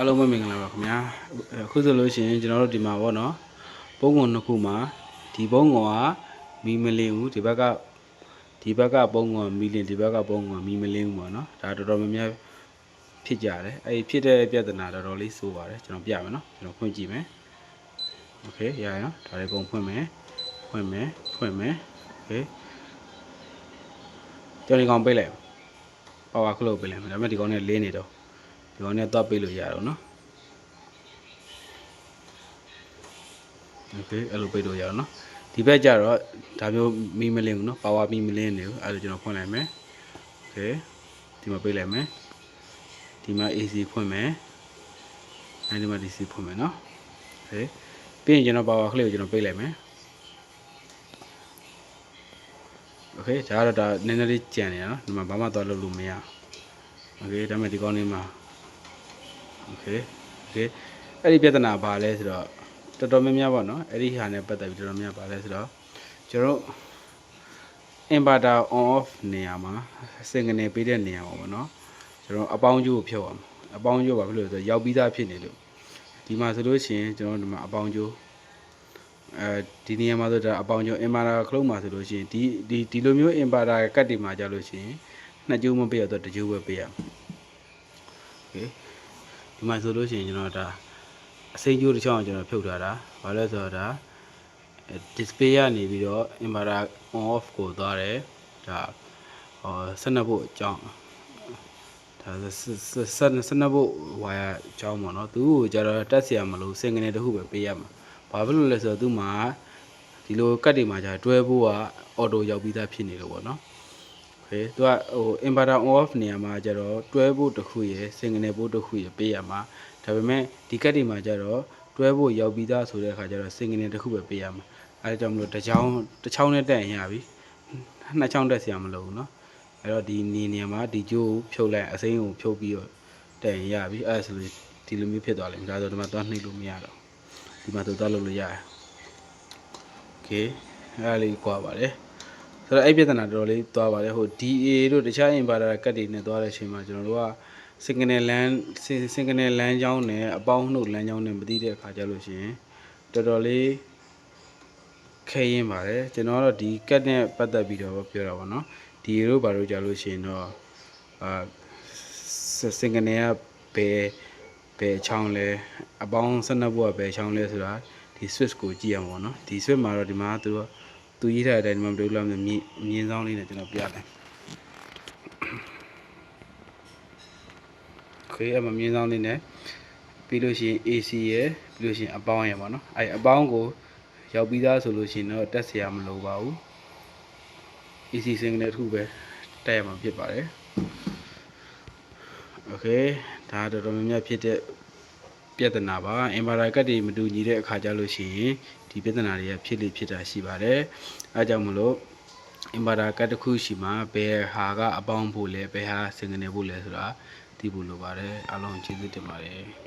အားလုံးပဲမင်္ဂလာပါခင်ဗျာအခုဆိုလို့ရှိရင်ကျွန်တော်တို့ဒီမှာပေါ့နော်ပုံကုံနှစ်ခုမှာဒီပုံကုံကမီမလင်းဘူးဒီဘက်ကဒီဘက်ကပုံကုံကမီလင်းဒီဘက်ကပုံကုံကမီမလင်းဘူးပေါ့နော်ဒါတော်တော်များများဖြစ်ကြတယ်အဲ့ဒီဖြစ်တဲ့ပြဿနာတော်တော်လေးဆိုးပါတယ်ကျွန်တော်ပြမယ်နော်ကျွန်တော်ဖွင့်ကြည့်မယ်โอเคရရနော်ဒါလေးပုံဖွင့်မယ်ဖွင့်မယ်ဖွင့်မယ်โอเคကျွန်တော်ဒီကောင်ပိတ်လိုက်ပါဝါခလုတ်ပိတ်လိုက်မယ်ဒါပေမဲ့ဒီကောင်နဲ့လင်းနေတော့ ဒီကောင်နဲ့သွားပေးလို့ရတော့နော်โอเคအဲ့လိုပေးလို့ရတော့နော်ဒီဘက်ကျတော့ဒါမျိုးမီမလင်းဘူးနော်ပါဝါမီမလင်းနေဘူးအဲ့လိုကျွန်တော်ဖွင့်လိုက်မယ်โอเคဒီမှာပေးလိုက်မယ်ဒီမှာ AC ဖွင့်မယ်အဲ့ဒီမှာ DC ဖွင့်မယ်နော်โอเคပြီးရင်ကျွန်တော်ပါဝါခလေးကိုကျွန်တော်ပေးလိုက်မယ်โอเคဒါကတော့ဒါနည်းနည်းလေးကြံနေတာနော်ဒီမှာဘာမှသွားလုပ်လို့မရโอเคဒါပေမဲ့ဒီကောင်းလေးမှာ โอเคโอเคအဲ့ဒီပြဿနာဘာလဲဆိုတော့တော်တော်များများပေါ့နော်အဲ့ဒီဟာနဲ့ပတ်သက်ပြီးတော်တော်များများဘာလဲဆိုတော့ကျွန်တော်တို့ inverter on off နေရာမှာစင်ကနေပေးတဲ့နေရာမှာပေါ့နော်ကျွန်တော်အပေါင်းကျိုးကိုဖြုတ်အောင်အပေါင်းကျိုးဘာဖြစ်လို့လဲဆိုတော့ရောက်ပြီးသားဖြစ်နေလို့ဒီမှာဆိုလို့ရှိရင်ကျွန်တော်တို့ဒီမှာအပေါင်းကျိုးအဲဒီနေရာမှာဆိုတော့အပေါင်းကျိုး inverter ခလုံးမှာဆိုလို့ရှိရင်ဒီဒီဒီလိုမျိုး inverter ကတ်တွေမှာကြာလို့ရှိရင်နှစ်ကျိုးမပေးရတော့တစ်ကျိုးပဲပေးရမှာโอเค ဒီမှာဆိုလို့ရှိရင်ကျွန်တော်ဒါအစိမ်းကျိုးတစ်ချောင်းကိုကျွန်တော်ဖြုတ်ထားတာဘာလဲဆိုတော့ဒါ display ကနေပြီးတော့ inverter on off ကိုသွားတယ်ဒါဟော12ဗို့အကြောင်းဒါ12ဗို့ဝါယာအကြောင်းပေါ့နော်သူ့ကိုကျတော့တက်เสียမလို့စင်ကနေတစ်ခုပဲပေးရမှာဘာဖြစ်လို့လဲဆိုတော့သူ့မှာဒီလိုကတ်တွေမှာじゃတွဲဖို့ကအော်တိုရောက်ပြီးသားဖြစ်နေလို့ပေါ့နော် โอเคသူကဟို inverter on off နေရာမှာကျတော့တွဲဖို့တစ်ခုရယ် signal ဖို့တစ်ခုရယ်ပေးရမှာဒါပေမဲ့ဒီကတ်တွေမှာကျတော့တွဲဖို့ရောက်ပြီးသားဆိုတဲ့အခါကျတော့ signal တစ်ခုပဲပေးရမှာအဲဒါကြောင့်မလို့တစ်ချောင်းတစ်ချောင်းနဲ့တက်ရင်ရပြီနှစ်ချောင်းတက်စရာမလိုဘူးเนาะအဲတော့ဒီနေနေရာမှာဒီကျိုးကိုဖြုတ်လိုက်အစိမ်းကိုဖြုတ်ပြီးတော့တက်ရင်ရပြီအဲဒါဆိုလို့ဒီလိုမျိုးဖြစ်သွားလိမ့်မယ်ဒါဆိုဒီမှာသွားနှိပ်လို့မရတော့ဒီမှာသူသွားလုပ်လို့ရတယ်โอเคအဲဒါလေးကွာပါတယ် ဆိုတော့အဲ့ပြဿနာတော်တော်လေးသွားပါတယ်ဟို DA တို့တခြား inverter ကတ်တွေနဲ့သွားတဲ့အချိန်မှာကျွန်တော်တို့က signal LAN signal LAN ကြောင်းနဲ့အပေါင်းနှုတ် LAN ကြောင်းနဲ့မသိတဲ့အခါကျလို့ရှိရင်တော်တော်လေးခဲရင်ပါတယ်ကျွန်တော်ကတော့ဒီကတ်နဲ့ပတ်သက်ပြီးတော့ပြောတာပေါ့နော် DA တို့ဘာလို့ကြာလို့ရှိရင်တော့အာ signal ကဘယ်ဘယ်ချောင်းလဲအပေါင်း12ဘုတ်ကဘယ်ချောင်းလဲဆိုတာဒီ switch ကိုကြည့်ရမှာပေါ့နော်ဒီ switch မှာတော့ဒီမှာသူက သူရေးထားတဲ့အတိုင်းဒီမှာဘယ်လိုလဲမြင်မြင်ဆောင်လေးနဲ့ကျွန်တော်ပြတယ်ခေးအမမြင်ဆောင်လေးနဲ့ပြီးလို့ရှိရင် AC ရယ်ပြီးလို့ရှိရင်အပေါင်းရယ်ပေါ့နော်အဲအပေါင်းကိုရောက်ပြီးသားဆိုလို့ရှိရင်တော့တက်เสียမလိုပါဘူး AC စင်ကနေတစ်ခုပဲတက်ရမှာဖြစ်ပါတယ်โอเคဒါတော်တော်များများဖြစ်တဲ့ ပြဿနာပါအင်ဗာတာကတ်တွေမတူညီတဲ့အခါကြလို့ရှိရင်ဒီပြဿနာတွေကဖြစ်လေဖြစ်တာရှိပါတယ်အဲကြောင့်မလို့အင်ဗာတာကတ်တစ်ခုရှိမှဘယ်ဟာကအပေါင်းဖို့လဲဘယ်ဟာစင်ကနေဖို့လဲဆိုတာသိဖို့လိုပါတယ်အားလုံးကျေးဇူးတင်ပါတယ်